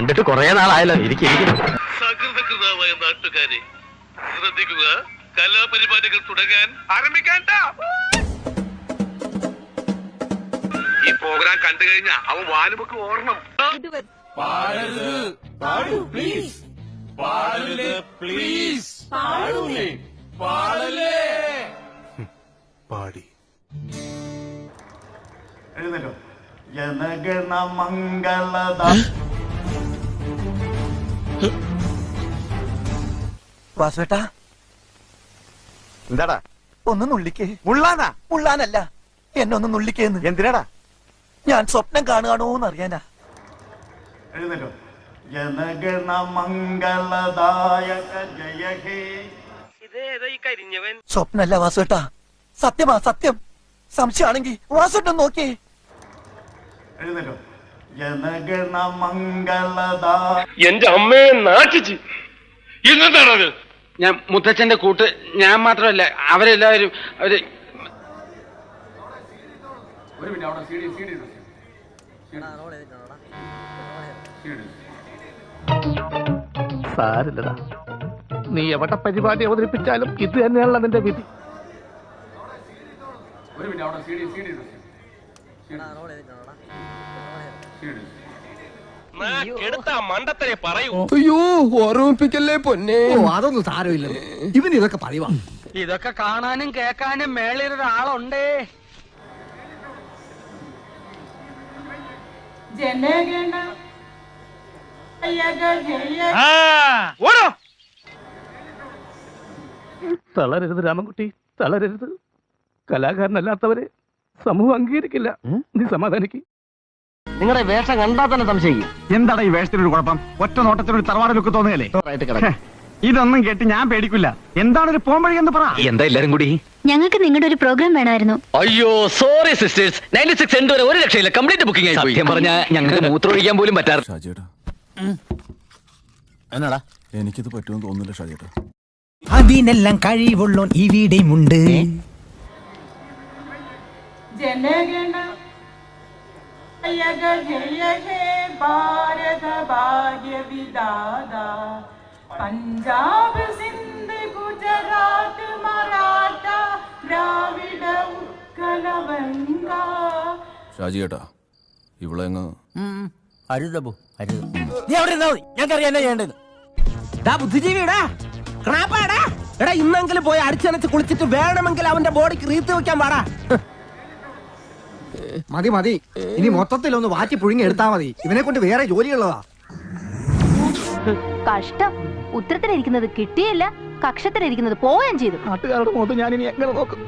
കണ്ടിട്ട് കുറെ നാളായല്ലോ ഇരിക്കും നാട്ടുകാരെ ശ്രദ്ധിക്കുക. കലാപരിപാടികൾ തുടങ്ങാൻ ആരംഭിക്കാൻ ഈ പ്രോഗ്രാം കണ്ടു കഴിഞ്ഞാ അവൻ വാലുമൊക്കെ ഓർണം പാടി. എഴുന്നല്ലോ ജനഗണ മംഗളദ വാസുവേട്ടാ എന്താടാ? ഒന്ന് നുള്ളിക്കേ. മുള്ളാനാ? മുള്ളാനല്ല. എന്നെ ഒന്ന് നുള്ളിക്കേന്ന്. എന്തിനാടാ? ഞാൻ സ്വപ്നം കാണുകയാണോന്ന് അറിയാനാ എഴുന്നല്ലോ ജനഗണ മംഗളദായക ജയ ഹേ. സ്വപ്നല്ല വാസുവേട്ടാ. സത്യമാ സത്യം. സംശയമാണെങ്കി വാസുവേട്ടൻ നോക്കിയേ. എഴുന്നല്ലോ ജനഗണ മംഗളദാ എന്റെ അമ്മയെ നാട്ടിച്ച്. ഇന്നെന്താണത് ഞാൻ മുത്തച്ഛന്റെ കൂട്ട് ഞാൻ മാത്രമല്ല അവരെല്ലാവരും അവർ സാരില്ലടാ. നീ എവിടെ പരിപാടി അവതരിപ്പിച്ചാലും ഇത് തന്നെയാണല്ലോ നിന്റെ വിധി. എടുത്ത മണ്ടത്തരെ പറയൂ അയ്യോ. ഓർമ്മിപ്പിക്കല്ലേ പൊന്നെ? അതൊന്നും സാരമില്ല ഇവൻ ഇതൊക്കെ പറയുവാ ഇതൊക്കെ കാണാനും കേക്കാനും മേളിൽ ഒരാളുണ്ടേ. ജനഗണ ജയ തളരരുത് രാമൻകുട്ടി തളരരുത്. കലാകാരനല്ലാത്തവരെ സമൂഹം അംഗീകരിക്കില്ല. നീ സമാധാനിക്ക്. നിങ്ങളുടെ വേഷം കണ്ടാ തന്നെ സംശയിക്കും. എന്താണ് ഈ വേഷത്തിനൊരു കുഴപ്പം? ഒറ്റ നോട്ടത്തിനൊരു തറവാട് ലുക്ക് തോന്നുകയല്ലേ ഇതൊന്നും കേട്ട് ഞാൻ പേടിക്കില്ല. എന്താണ് ഒരു പോംവഴി എന്ന് പറ. എന്താ എല്ലാരും കൂടി? ഞങ്ങൾക്ക് നിങ്ങളുടെ ഒരു പ്രോഗ്രാം വേണമായിരുന്നു. അയ്യോ sorry sisters ninety six end വരെ ഒരു കംപ്ലീറ്റ് ബുക്കിംഗ് ആയി സത്യം പറഞ്ഞാൽ ഞങ്ങൾക്ക് മൂത്രമൊഴിക്കാൻ പോലും പറ്റാറ് ഷാജിയേട്ടാ. എന്നാടാ? എനിക്കിത് പറ്റുമെന്ന് തോന്നുന്നില്ല ഷാജിയേട്ടാ. അതിനെല്ലാം കഴിവുള്ളോൻ ഇവിടെയുമുണ്ട്. ജനഗണ ഹേ ഭാരത ഭാഗ്യ വിദാത പഞ്ചാബ് സിന്ധ് ഗുജറാത്ത് മറാഠ ദ്രാവിഡ ഉത്കല ബംഗ ഷാജിയേട്ടാ ഇവിടെ അങ്ങ് അരുതബു അരുത് നീ അവിടെ ഇരുന്നാ മതി. ഞങ്ങൾക്കറിയാം എന്നാ ചെയ്യേണ്ടത്. ഡാ ബുദ്ധിജീവിടാ. ക്രാപ്പാടാ. എടാ ഇന്നെങ്കിലും പോയി അടിച്ചനച്ച് കുളിച്ചിട്ട് വേണമെങ്കിൽ അവന്റെ ബോഡിക്ക് റീത്ത് വെക്കാൻ പാടാ മതി മതി. ഇനി മൊത്തത്തിൽ ഒന്ന് വാറ്റി പുഴുങ്ങി എടുത്താ മതി. ഇവനെ കൊണ്ട് വേറെ ജോലിയുള്ളതാ. കഷ്ടം. ഉത്തരത്തിലിരിക്കുന്നത് കിട്ടിയില്ല കക്ഷത്തിലിരിക്കുന്നത് പോവുകയും ചെയ്തു. നാട്ടുകാരുടെ മുഖത്ത് ഞാൻ ഇനി എങ്ങനെ നോക്കും?